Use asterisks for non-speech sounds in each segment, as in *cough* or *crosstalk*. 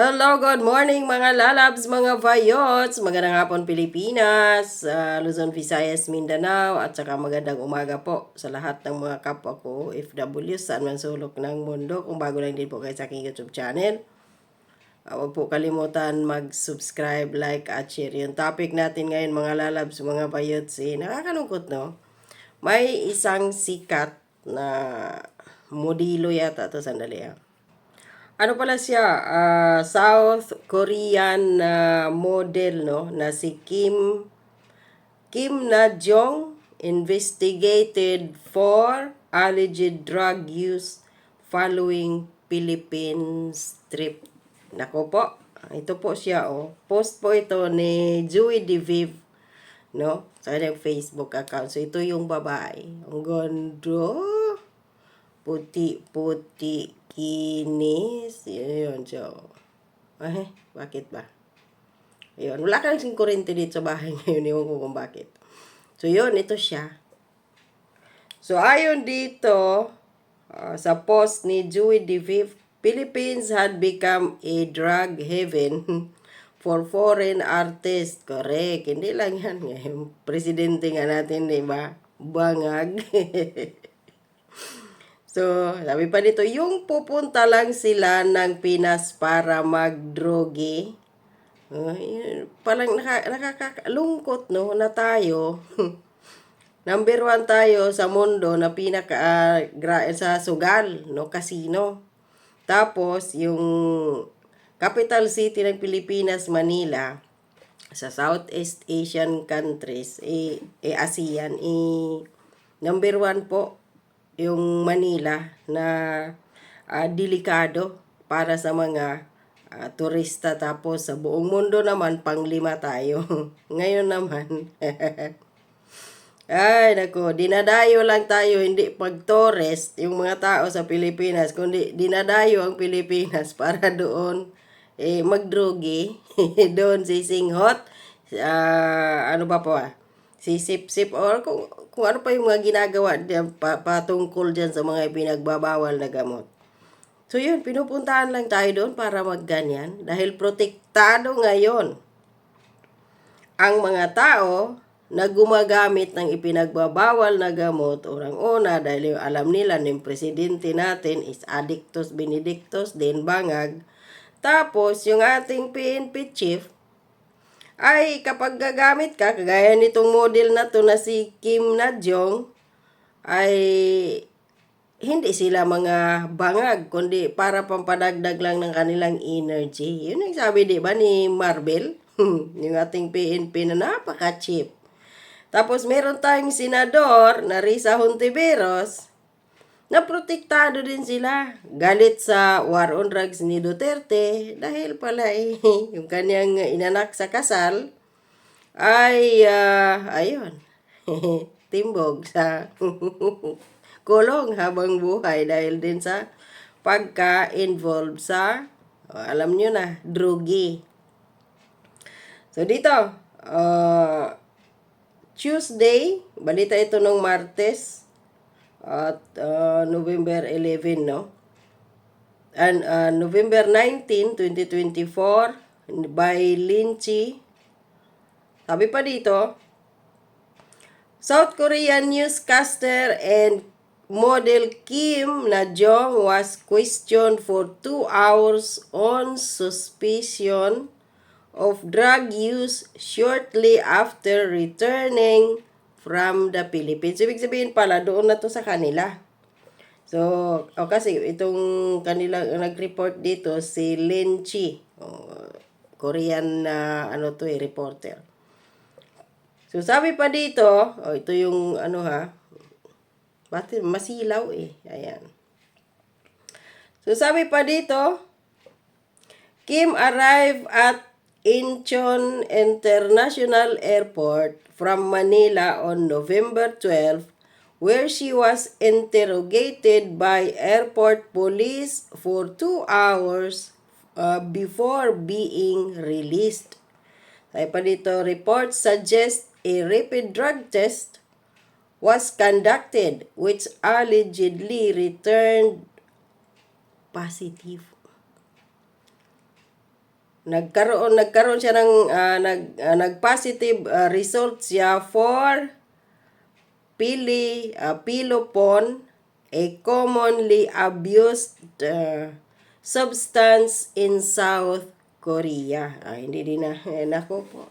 Hello, good morning mga lalabs, mga vayots, magandang hapon Pilipinas, sa Luzon, Visayas, Mindanao, at saka magandang umaga po sa lahat ng mga kapwa ko, FW, saan man sulok ng mundo. Kung bago lang din po kayo sa aking YouTube channel, uh, huwag po kalimutan mag-subscribe, like, at share. Yung topic natin ngayon mga lalabs, mga vayots, eh, nakakalungkot no? May isang sikat na modelo yata to sandali ah ano pala siya, ah, South Korean na model no na si Kim Kim Na Jong investigated for alleged drug use following Philippines trip. Nako po, ito po siya oh. Post po ito ni Joey DeViv no sa kanyang Facebook account. So ito yung babae. Ang ganda. Puti-puti kinis. Yun, so. Ay, bakit ba? Ayun, wala kang sing kurente dito sa bahay *laughs* ngayon. Ewan ko kung bakit. So, yun, ito siya. So, ayon dito, uh, sa post ni Joey DeViv, Philippines had become a drug heaven *laughs* for foreign artists. Correct. Hindi lang yan. Ngayon, presidente nga natin, di ba? Bangag. *laughs* So, sabi pa dito, yung pupunta lang sila ng Pinas para magdroge. Uh, palang naka, nakakalungkot, no, na tayo. *laughs* Number one tayo sa mundo na pinaka uh, gra, sa sugal, no, casino. Tapos, yung capital city ng Pilipinas, Manila, sa Southeast Asian countries, eh, eh ASEAN, eh, number one po yung Manila na uh, delikado para sa mga uh, turista. Tapos sa buong mundo naman panglima tayo. *laughs* Ngayon naman. *laughs* Ay, nako, dinadayo lang tayo, hindi pag-tourist yung mga tao sa Pilipinas, kundi dinadayo ang Pilipinas *laughs* para doon eh, magdrogi, doon sisinghot, uh, ano ba po ah, sisip-sip or kung, kung ano pa yung mga ginagawa diyan pa, patungkol diyan sa mga pinagbabawal na gamot. So yun, pinupuntahan lang tayo doon para magganyan dahil protektado ngayon ang mga tao na gumagamit ng ipinagbabawal na gamot orang-una dahil alam nila ng presidente natin is Addictus Benedictus din bangag. Tapos yung ating PNP chief ay kapag gagamit ka, kagaya nitong model na to na si Kim Najong, ay hindi sila mga bangag, kundi para pampadagdag lang ng kanilang energy. Yun ang sabi, di ba, ni Marvel, *laughs* yung ating PNP na napaka-cheap. Tapos meron tayong senador na Risa Hontiveros, na protektado din sila. Galit sa war on drugs ni Duterte dahil pala eh, *laughs* yung kanyang inanak sa kasal ay uh, ayun *laughs* timbog sa *laughs* kulong habang buhay dahil din sa pagka-involve sa oh, alam nyo na, drugi. So dito, uh, Tuesday, balita ito nung Martes, at uh, November 11, no? And uh, November 19, 2024, by Linchi. Sabi pa dito, South Korean newscaster and model Kim Na-jong was questioned for two hours on suspicion of drug use shortly after returning from the Philippines. Ibig sabihin pala, doon na to sa kanila. So, o kasi itong kanila nag-report dito si Lin Chi, oh, Korean na uh, ano to eh, reporter. So, sabi pa dito, oh, ito yung ano ha, bakit masilaw eh. Ayan. So, sabi pa dito, Kim arrived at Incheon International Airport from Manila on November 12 where she was interrogated by airport police for two hours uh, before being released. Sabi pa dito, reports suggest a rapid drug test was conducted which allegedly returned positive. Nagkaroon nagkaroon siya ng ah, nag ah, nag-positive ah, result siya for pili ah, pilopon a commonly abused ah, substance in South Korea. Ah, hindi din na eh, nako po.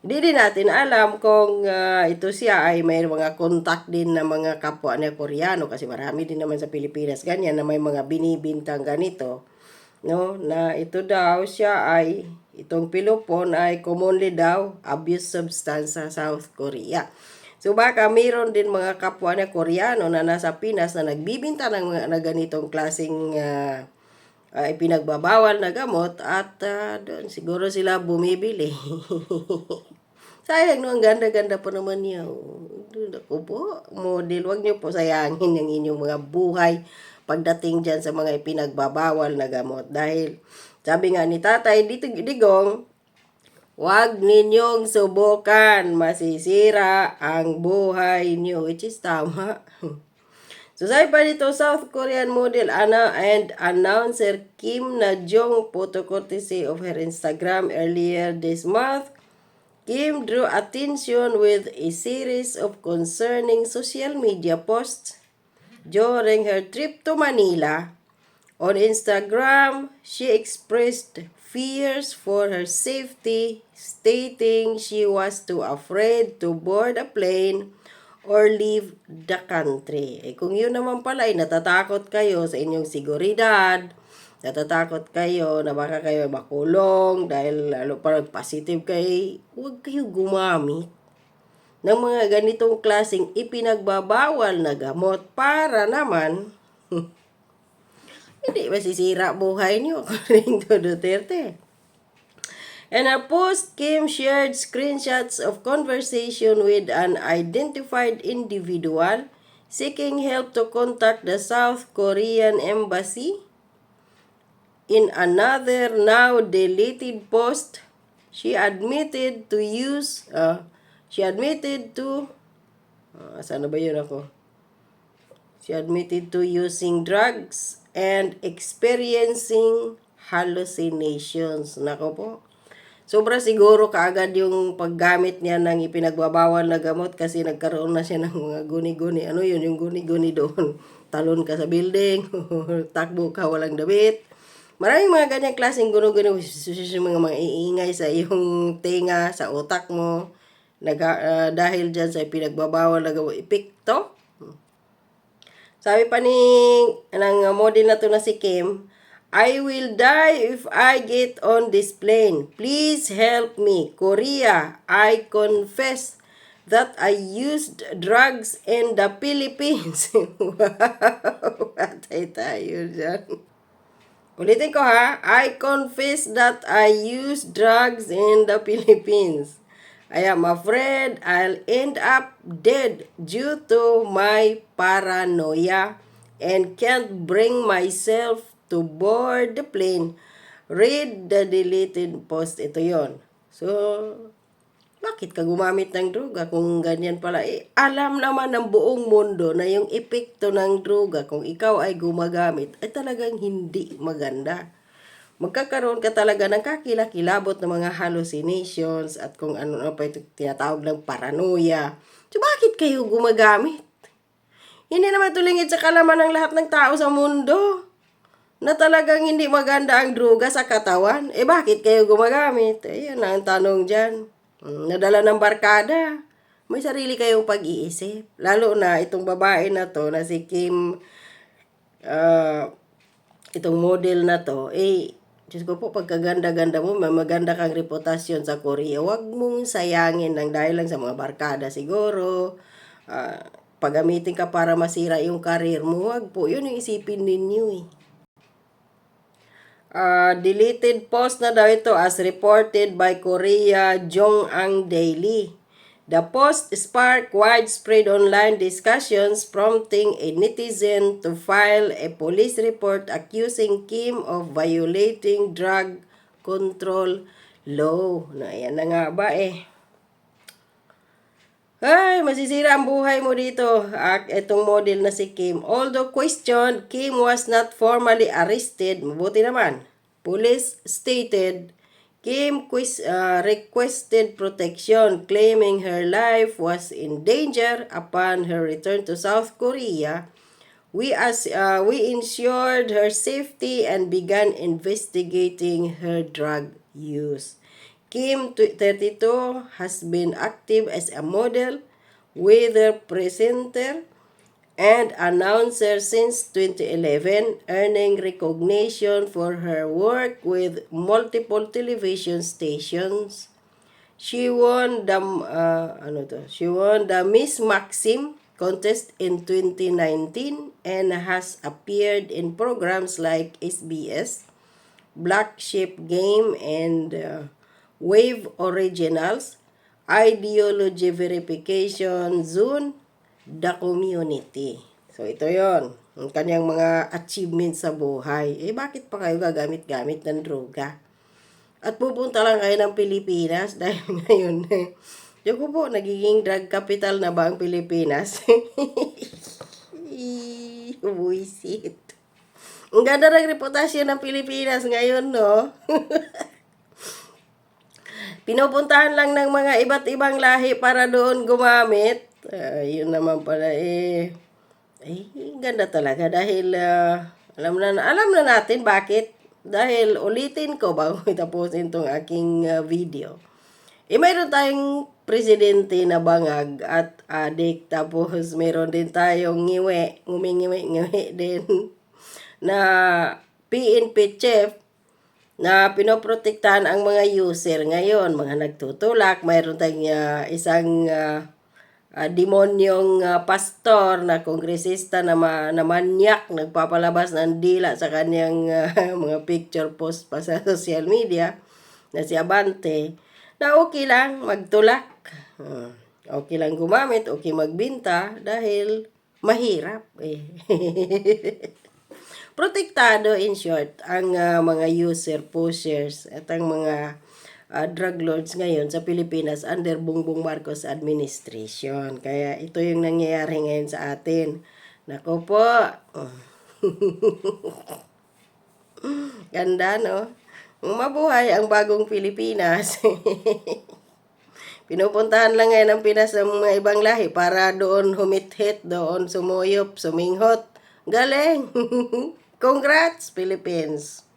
Hindi din natin alam kung ah, ito siya ay may mga contact din na mga kapwa niya Koreano kasi marami din naman sa Pilipinas ganyan na may mga binibintang ganito no na ito daw siya ay itong pilupon ay commonly daw abuse substance sa South Korea. So baka mayroon din mga kapwa niya Koreano na nasa Pinas na nagbibinta ng mga na ganitong klaseng ah, ay pinagbabawal na gamot at ah, doon siguro sila bumibili. *laughs* Sayang no, ang ganda-ganda pa naman niya. ako po, model. Huwag niyo po sayangin ang inyong mga buhay pagdating dyan sa mga ipinagbabawal na gamot. Dahil, sabi nga ni tatay, dito digong, huwag ninyong subukan, masisira ang buhay niyo. Which is tama. *laughs* So sabi pa dito, South Korean model Anna and announcer Kim Na Jong photo courtesy of her Instagram earlier this month. Kim drew attention with a series of concerning social media posts during her trip to Manila. On Instagram, she expressed fears for her safety, stating she was too afraid to board a plane or leave the country. Eh, kung yun naman pala ay natatakot kayo sa inyong seguridad, natatakot kayo na baka kayo makulong dahil lalo parang positive kay huwag kayo gumamit ng mga ganitong klaseng ipinagbabawal na gamot para naman *laughs* hindi masisira buhay niyo *laughs* according to Duterte. In a post, Kim shared screenshots of conversation with an identified individual seeking help to contact the South Korean embassy. In another now deleted post, she admitted to use uh, she admitted to uh, saan ba yun ako? She admitted to using drugs and experiencing hallucinations. Nako po. Sobra siguro kaagad yung paggamit niya ng ipinagbabawal na gamot kasi nagkaroon na siya ng mga guni-guni. Ano yun, yung guni-guni doon? *laughs* Talon ka sa building, *laughs* takbo ka walang damit. Maraming mga ganyang klaseng guni-guni, mga mga iingay sa iyong tenga, sa utak mo. Naga, ah, dahil dyan sa ipinagbabawal na gamot. Epekto, sabi pa ni ng model na to na si Kim, I will die if I get on this plane. Please help me. Korea, I confess that I used drugs in the Philippines. *laughs* wow, patay tayo dyan. Ulitin ko ha, I confess that I used drugs in the Philippines. I am afraid I'll end up dead due to my paranoia and can't bring myself to board the plane. Read the deleted post. Ito yon. So, bakit ka gumamit ng droga kung ganyan pala? Eh, alam naman ng buong mundo na yung epekto ng droga kung ikaw ay gumagamit ay talagang hindi maganda magkakaroon ka talaga ng kakilakilabot ng mga hallucinations at kung ano na pa ito tinatawag ng paranoia. So, bakit kayo gumagamit? Hindi naman tulingid sa kalaman ng lahat ng tao sa mundo na talagang hindi maganda ang droga sa katawan. Eh, bakit kayo gumagamit? Ayun ang tanong dyan. Hmm, Nadala ng barkada. May sarili kayong pag-iisip. Lalo na itong babae na to na si Kim ah, itong model na to, eh, Diyos ko po, pagkaganda-ganda mo, maganda kang reputasyon sa Korea, huwag mong sayangin ng dahil lang sa mga barkada siguro. Ah, pagamitin ka para masira yung karir mo, huwag po. Yun yung isipin ninyo eh. Ah, deleted post na daw ito as reported by Korea Jong-ang Daily. The post sparked widespread online discussions prompting a netizen to file a police report accusing Kim of violating drug control law. Na yan na nga ba eh. Ay, masisira ang buhay mo dito. At itong model na si Kim. Although questioned, Kim was not formally arrested. Mabuti naman. Police stated Kim uh, requested protection, claiming her life was in danger upon her return to South Korea. We as uh, we ensured her safety and began investigating her drug use. Kim, tw- 32, has been active as a model, weather presenter, and announcer since 2011, earning recognition for her work with multiple television stations. She won the uh, ano to? She won the Miss Maxim contest in 2019 and has appeared in programs like SBS, Black Sheep Game, and uh, Wave Originals, Ideology Verification Zone, The Community. So, ito yon ang kanyang mga achievements sa buhay. Eh, bakit pa kayo gagamit-gamit ng droga? At pupunta lang kayo ng Pilipinas *laughs* dahil ngayon, eh, Diyo ko po, nagiging drug capital na ba ang Pilipinas? *laughs* Buisit. Ang ganda ng reputasyon ng Pilipinas ngayon, no? *laughs* Pinupuntahan lang ng mga iba't ibang lahi para doon gumamit. Ah, yun naman pala eh. Eh, ganda talaga dahil ah, alam na alam na natin bakit. Dahil ulitin ko bago *laughs* itapusin tong aking ah, video. Eh, mayroon tayong presidente na bangag at adik. Tapos, mayroon din tayong ngiwi, ngumingiwi-ngiwi *laughs* din na PNP chief na pinoprotektahan ang mga user ngayon, mga nagtutulak. Mayroon tayong ah, isang ah, ah, demonyong ah, pastor na kongresista na, ma, na manyak, nagpapalabas ng dila sa kanyang ah, *laughs* mga picture post pa sa social media na si Abante na okay lang magtulak. Ah, okay lang gumamit, okay magbinta dahil mahirap eh. *laughs* Protektado in short ang ah, mga user pushers at ang mga ah, drug lords ngayon sa Pilipinas under Bongbong Marcos administration. Kaya ito yung nangyayari ngayon sa atin. Nako po. *laughs* Ganda, no? Mabuhay ang bagong Pilipinas. *laughs* Pinupuntahan lang ngayon ang Pinas ng mga ibang lahi para doon humit-hit, doon sumuyop, suminghot. Galing! *laughs* Congrats, Philippines!